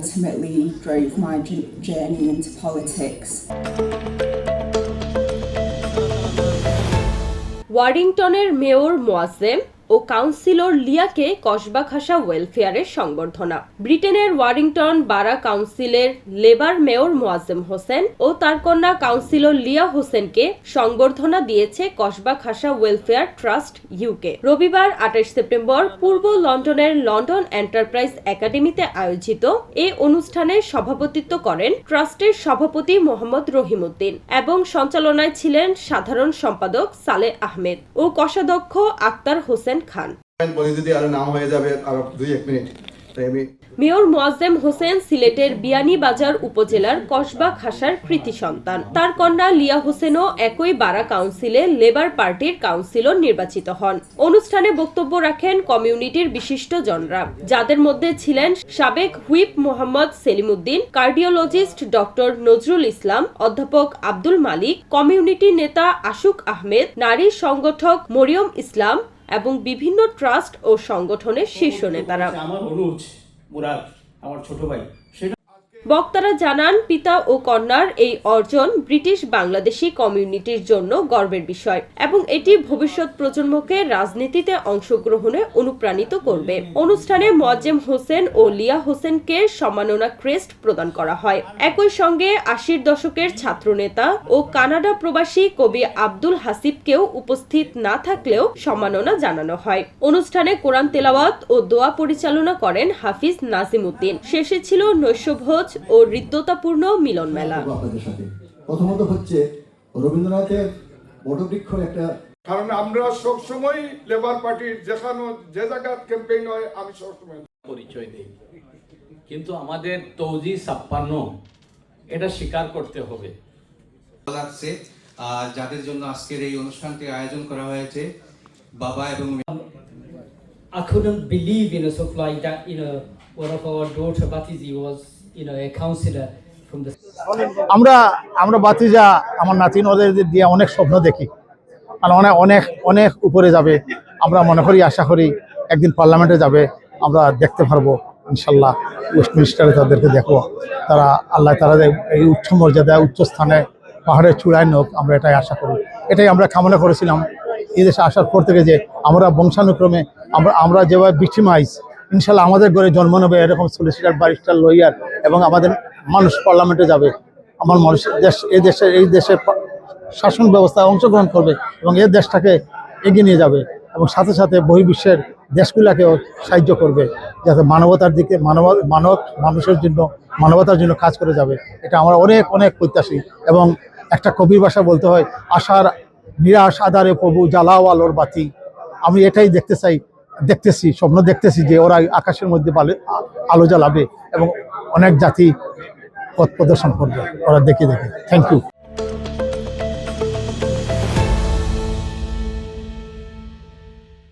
ultimately drove my j- journey into politics. ওয়ারিংটনের mayor Moazzem ও councillor লিয়াকে কসবা খাসা ওয়েলফেয়ারের সংবর্ধনা। ব্রিটেনের ওয়ারিংটন বারা কাউন্সিলের লেবার মেয়র মোয়াজ্জেম হোসেন ও তার কন্যা কাউন্সিলর লিয়া হোসেনকে সংবর্ধনা দিয়েছে কসবা খাসা ওয়েলফেয়ার ট্রাস্ট ইউকে। রবিবার আঠাশ সেপ্টেম্বর পূর্ব লন্ডনের লন্ডন এন্টারপ্রাইজ একাডেমিতে আয়োজিত এ অনুষ্ঠানে সভাপতিত্ব করেন ট্রাস্টের সভাপতি মোহাম্মদ রহিমউদ্দিন এবং সঞ্চালনায় ছিলেন সাধারণ সম্পাদক সালে আহমেদ ও কষাধ্যক্ষ আক্তার হোসেন খান। যদি আরও নাম হয়ে যাবে আরও দুই এক মিনিট। মেয়র মোয়াজ্জেম হোসেন সিলেটের বিয়ানীবাজার উপজেলার কসবা খাসার কৃতি সন্তান। তার কন্যা লিয়া হোসেনও একই বারা কাউন্সিলে লেবার পার্টির কাউন্সিলর নির্বাচিত হন। অনুষ্ঠানে বক্তব্য রাখেন কমিউনিটির বিশিষ্ট জনরা যাদের মধ্যে ছিলেন সাবেক whip Mohammad Selimuddin cardiologist doctor Nazrul Islam অধ্যাপক আব্দুল মালিক কমিউনিটি নেতা আশুক আহমেদ নারী সংগঠক মরিয়ম ইসলাম এবং বিভিন্ন ট্রাস্ট ও সংগঠনের শীর্ষ নেতারা। আমার মুরাদ আমার ছোট ভাই সেটা বক্তারা জানান, পিতা ও কন্যার এই অর্জন ব্রিটিশ বাংলাদেশি কমিউনিটির জন্য গর্বের বিষয় এবং এটি ভবিষ্যৎ প্রজন্মকে রাজনীতিতে অংশগ্রহণে অনুপ্রাণিত করবে। অনুষ্ঠানে মোয়াজ্জেম হোসেন ও লিয়া হোসেনকে সম্মাননা ক্রেস্ট প্রদান করা হয়। একই সঙ্গে আশির দশকের ছাত্রনেতা ও কানাডা প্রবাসী কবি আব্দুল হাসিবকেও উপস্থিত না থাকলেও সম্মাননা জানানো হয়। অনুষ্ঠানে কোরআন তেলাওয়াত ও দোয়া পরিচালনা করেন হাফিজ নাজিম উদ্দিন শেষে ছিল নৈশভোজ ও হৃদ্যতাপূর্ণ মিলন মেলা। প্রথমত হচ্ছে রবীন্দ্রনাথের বটবৃক্ষ একটা কারণ আমরা সবসময় লেবার পার্টির যেখানে যে জায়গায় ক্যাম্পেইন হয় আমি সবসময় পরিচয় দেই। কিন্তু আমাদের তৌজি ছাপ্পান্ন এটা স্বীকার করতে হবে। লাগছে আর যাদের জন্য আজকের এই অনুষ্ঠানটি আয়োজন করা হয়েছে বাবা এবং I couldn't believe, you know, like that, you know, আমরা আমরা বাতিজা, আমার নাতিন ওদের দিয়ে অনেক স্বপ্ন দেখি। আর অনেক অনেক অনেক উপরে যাবে। আমরা মনে করি, আশা করি একদিন পার্লামেন্টে যাবে। আমরা দেখতে পারব, ইনশাল্লাহ ওয়েস্টমিনিস্টারে তাদেরকে দেখব। তারা, আল্লাহ তারা এই উচ্চ মর্যাদা, উচ্চ স্থানে, পাহাড়ের চূড়ায় নোক, আমরা এটাই আশা করি। এটাই আমরা কামনা করেছিলাম। এই দেশে আসার পর থেকে যে আমরা বংশানুক্রমে, আমরা আমরা যেভাবে বিক্রিমাইজ ইনশাল্লাহ আমাদের ঘরে জন্ম নেবে এরকম সলিসিটার বারিস্টার লয়ার এবং আমাদের মানুষ পার্লামেন্টে যাবে। আমার মানুষ দেশ এই দেশে, এই দেশের শাসন ব্যবস্থায় অংশগ্রহণ করবে এবং এই দেশটাকে এগিয়ে নিয়ে যাবে এবং সাথে সাথে বহির্বিশ্বের দেশগুলোকেও সাহায্য করবে যাতে মানবতার দিকে, মানব মানব মানুষের জন্য, মানবতার জন্য কাজ করে যাবে। এটা আমার অনেক অনেক প্রত্যাশী এবং একটা কবির ভাষা বলতে হয়, আশার নিরাশ আধারে প্রভু জ্বালাও আলোর বাতি। আমি এটাই দেখতে চাই দেখতেছি, স্বপ্ন দেখতেছি যে ওরা আকাশের মধ্যে আলো জ্বালাবে এবং অনেক জাতি পথ প্রদর্শন করবে। ওরা দেখে দেখে। Thank you